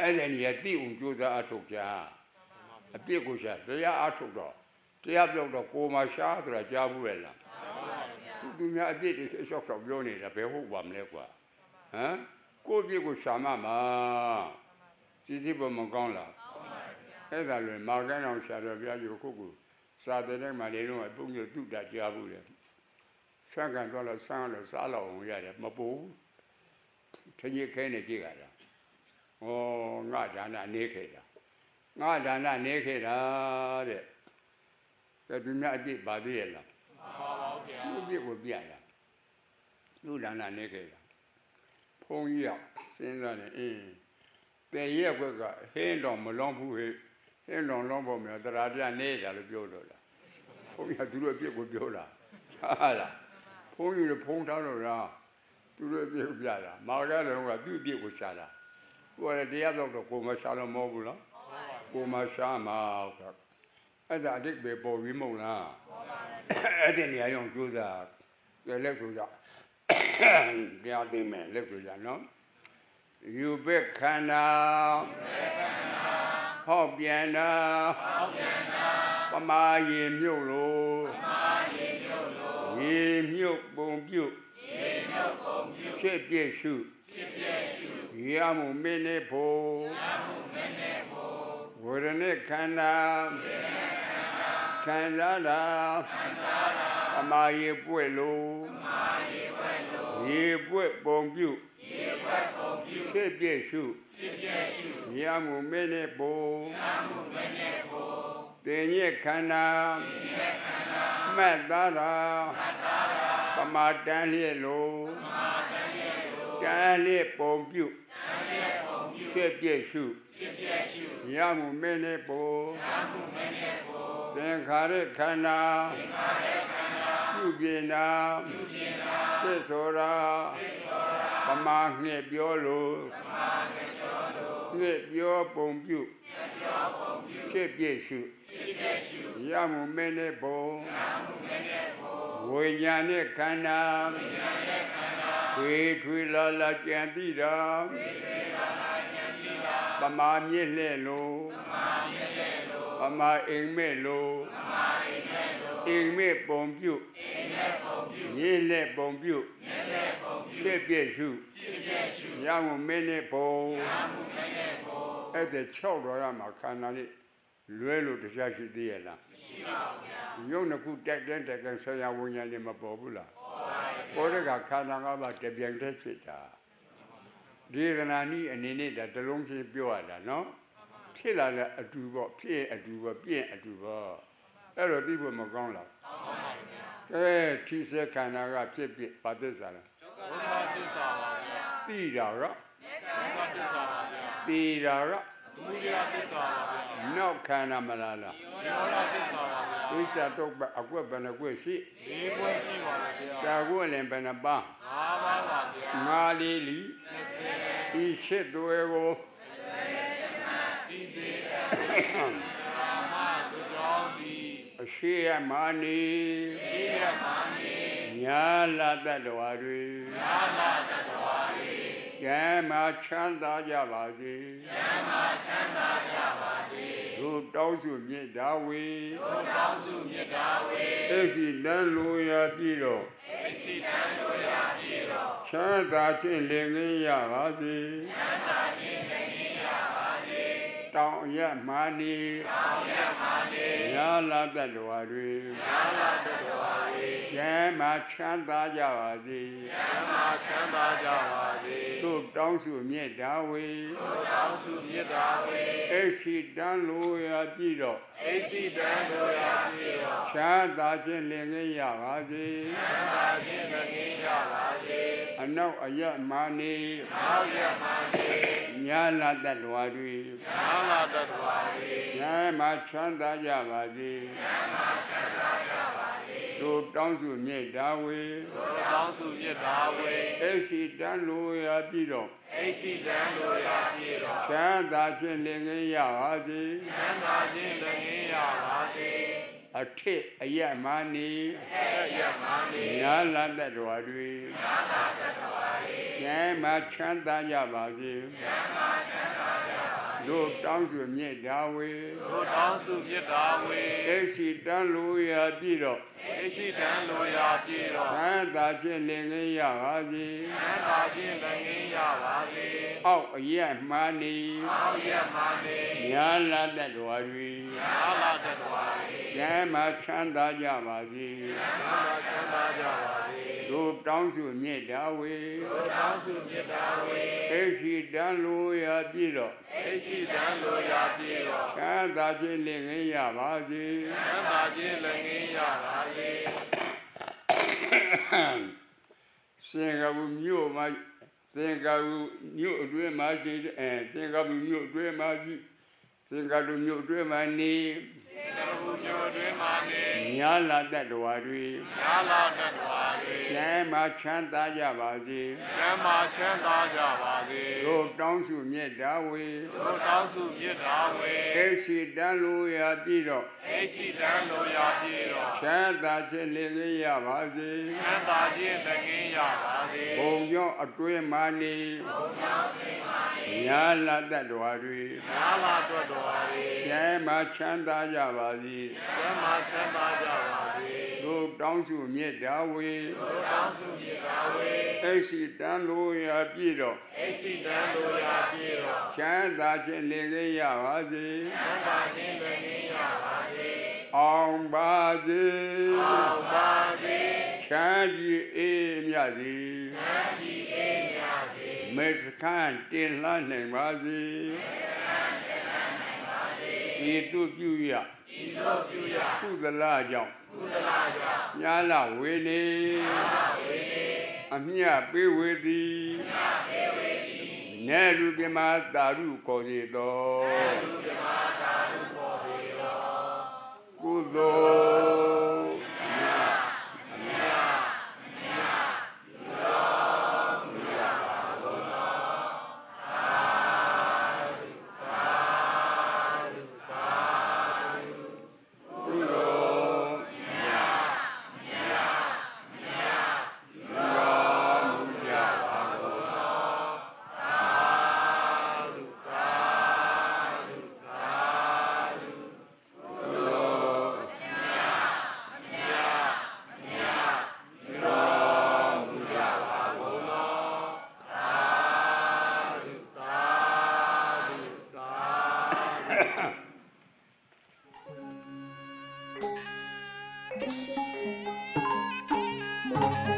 အဲ့ဒီနေရာတိအောင်ကြိုးစားအထုတ်ကြအပြစ်ကိုရှာတရားအထုတ်တော့တရားပြောက်တော့ကိုယ်မှာရှာဆိုတာကြားဘူးလေလားသူသူများအပြစ်တွေရှောက်ရှောက်ပြောနေတာဘယ်ဟုတ်ပါမလဲကွာဟမ်ကိုယ့်အပြစ်ကိုရှာမှမှာစီစီပေါ်မကောင်းလားအဲ့ဒါလွယ်မာကန်းအောင်ရှာတော့ဘုရားကြီးခုခုစာတဲ့တဲ့မှာနေတော့အပုညတုတကြားဘူးလေဆန်းကန်တော့လို့ဆန်းလို့စားလောက်အောင်ရတယ်မပူထကြီးခဲနေကြည့်ကြတာဩ ငါဒါနနေခဲ့တာငါဒါနနေခဲ့တာတဲ့ကဲသူများအပြစ်ပါသေးရဲ့လားမှန်ပါပါဗျာသူ့အပြစ်ကိုပြရသူ့ဒါနနေခဲ့တာဘုန်းကြီးကစဉ်းစားနေအင်းပေရက်ကွက်ကဟင်းတော်မလုံးဘူးဟဲ့ဟင်းတော်လုံးဖို့မြေတရားပြနေတာလို့ပြောတော့လားဘုန်းကြီးကသူတို့အပြစ်ကိုပြောတာဟာလားဘုန်းကြီးလည်းဖုံးထားတော့လားသူတို့အပြစ်ကိုပြတာမာကလည်းကသူ့အပြစ်ကိုရှာတာ ကိုယ်ကတရားတော့တော့ကိုယ်မရှာလို့မဟုတ်ဘူးလားကိုယ်မရှာမှာဆိုအဲ့ဒါအတိတ်ပဲပေါ်ပြီးမဟုတ်လားအဲ့ဒီနေရာရောကြိုးစားကြလက်ဆိုကြတရားသိမယ်လက်ဆိုကြနော်ယူဘက်ခန္ဓာဟောက်ပြန်တာပမာရေမြုပ်လို့ရေမြုပ်ပုံပြုတ်ဖြစ်ပြည့်ရှုရ မှုမင်းနေဖို့ဝရณะခန္ဓာခံစားတာအမာရေပွက်လို့ရေပွက်ပုံပြုဖြစ်ပြည့်ရှုရမှုမင်းနဲ့ပုံတင်ညက်ခန္ဓာမှတ်သားတာပမာတန်းလျက်လို့တန်းလျက်ပုံပြု ဖြစ်ပြည့်ရှုရမှုမင်းနဲ့ပုံသင်္ခါရခန္ဓာပြုပြင်တာဖြစ်ဆိုတာပမာငှက်ပြောလို့ငှက်ပြောပုံပြုဖြစ်ပြည့်ရှုရမှုမင်းနဲ့ဘုံဝိညာဉ်နဲ့ခန္ဓာထွေထွေလာလာကြံပြီးတာ ပမာမြင့်လှဲ့လို့ပမာအိမ်မဲ့လို့အိမ်မဲ့ပုံပြုရင်းလက်ပုံပြုဖြစ်ပြည့်ရှုရမှုမင်းနဲ့ဘုံအဲ့ဒါ6တော်ရမှာခန္ဓာလေးလွဲလို့တရားရှိသေးရဲ့လားမရှိပါဘူးဗျာရုပ်နှစ်ခုတက်တဲ့တက်ကဆရာဝိညာဉ်လေးမပေါ်ဘူးလားပေါ်တဲ့ကခန္ဓာငါးပါးတပြိုင်တည်းဖြစ်တာ ဒီကနာနီးအနေနဲ့ဒါတစ်လုံးချင်းပြောရတာနော်ဖြစ်လာတဲ့အတူပေါ့ဖြစ်ရင်အတူပေါ့ပြင့်အတူပေါ့အဲ့တော့သိဖို့မကောင်းလားကဲထိစေခန္ဓာကဖြစ်ဖြစ်ပါသစ္စာလားဘုရားသစ္စာပါဗျာသိတာကဘုရားသစ္စာပါဗျာသိတာကသမုဒယသစ္စာပါဗျာနောက်ခန္ဓာမလားလားယောဂသစ္စာပါဗျာဒိသတုပ္ပအကွက်ဘယ်နှကွက်ရှိဒီဘွယ်ရှိပါဗျာတာကွက်လည်းဘယ်နှပါးငါးပါးပါဗျာငါလေးလီ20 ဤရှစ်သွဲကိုဒီစေကာမသူကြောင့်ဒီအရှိယမာနီရှိရမာနေညာလာတ္တဝါတွေနာလာတတော်ရီကျမ်းမာချမ်းသာကြပါစေဓမ္မချမ်းသာကြပါစေသူတောင်းစုမြင့်တာဝေဘုရားစုမြတ်သာဝေအစီတန်လိုရာပြည်တော့အစီတံတို့ရာပြေတော် ချမ်းသာခြင်းလင်ငင်းရပါစေသံသာခြင်းတည်းရပါစေ တောင်းရမာနီတောင်းရမာနေညာလာတ္တဝါတွေနာလာတတော်ရီကျမ်းမာချမ်းသာကြပါစေဓမ္မချမ်းသာကြပါစေသူတောင်းစုမြင့်တာဝေဘုရားစုမြတ်သာဝေအစီတန်လိုရာပြည်တော့အစီတံတို့ရာပြေတော်ချမ်းသာခြင်းလင်ငင်းရပါစေသံသာခြင်းတည်းရပါစေအနောက်အယမာနီနောက်ရမာနေညာလာတ္တဝါတွေနာလာတတော်ရီကျမ်းမာချမ်းသာကြပါစေသူတောင်းစုမြင့်တာဝေဘုရားစုမြတ်သာဝေအစီတန်လိုရာပြည်တော့အစီတံတို့ရာပြေတော်ချမ်းသာခြင်းလင်ငင်းရပါစေသံသာခြင်းတည်းရပါစေအထစ်အယမာနီဆက်ရမာနေညာလာတ္တဝါတွေကျမ်းမာချမ်းသာကြပါစေဓမ္မချမ်းသာကြ တို့တောင်းဆိုမြတ်တာဝေတို့တောင်းစုမြတ်တာဝေအရှိတန်လိုရာပြည့်တော့အရှိတန်လိုရာပြေတော်သံသာချင်းလင်ငယ်ရပါစေသံသာခြင်းလည်းငင်းရပါစေအောက်အရက်မှန်နေအောက်ရမနေညာလာတတ်တော်တွေအာလာတတော်ရေ ကျမ်းမှာချမ်းသာကြပါစေသံသာချမ်းသာကြပါစေတို့တောင်းဆိုမြတ်တာဝေတို့တောင်းစုမြတ်တာဝေအရှိတန်လိုရာပြည့်တော့အရှိတန်လိုရာပြေတော်ချမ်းသာချင်းလင်ငယ်ရပါစေသံသာခြင်းလည်းငင်းရပါစေစင်ကာပူမြို့မှာစင်ကာပူမြို့အတွင်းမှာရှိတဲ့အဲစင်ကာပူမြို့အတွင်းမှာရှိစင်ကာပူမြို့အတွင်းမှာနေသဘုမျိုးတွင် မာနေညာလာတတ်တော်တွေအာလာတတော်ရေကျမ်းမှာချမ်းသာကြပါစေကျမ်းမာချမ်းသာကြပါစေတို့တောင်းစုမြတ်တာဝေတို့တောင်းစုမြတ်တာဝေအရှိတန်လိုရာပြီးတော့အရှိတန်လိုရာပြေတော်ချမ်းသာခြင်းလင်ငယ်ရပါစေသံသာခြင်းလည်းငင်းရပါစေဘုံကြောင့်အတွင်းမှာနေညာလာတတ်တော်တွေအာလာတတော်ရေကျမ်းမှာချမ်းသာကြပါစေကျမ်းမာချမ်းသာကြပါစေ တို့တောင်းစုမြတ်တာဝေတို့တောင်းစုမြတ်တာဝေအရှိတန်လိုရာပြည့်တော့အရှိတန်လိုရာပြေတော်ချမ်းသာခြင်းလင်ခဲ့ရပါစေသံသာခြင်းလည်းငင်းရပါစေအောင်ပါစေအောင်ပါစေချမ်းကြီးအေးမြတ်စေသံဒီအေးမြစေမေစခန်တင်လှနိုင်ပါစေ ဤသူပြုရဤသို့ပြုရကုသလကြောင့်ကုသလာကြောင့်ညာလာဝေနေအမြတ်ပေးဝေသည်နဲလူပြမတာရုခေါ်စေသောလူဓမ္မသာရုပေါ်စေတော်ကုသိုလ် Thank you.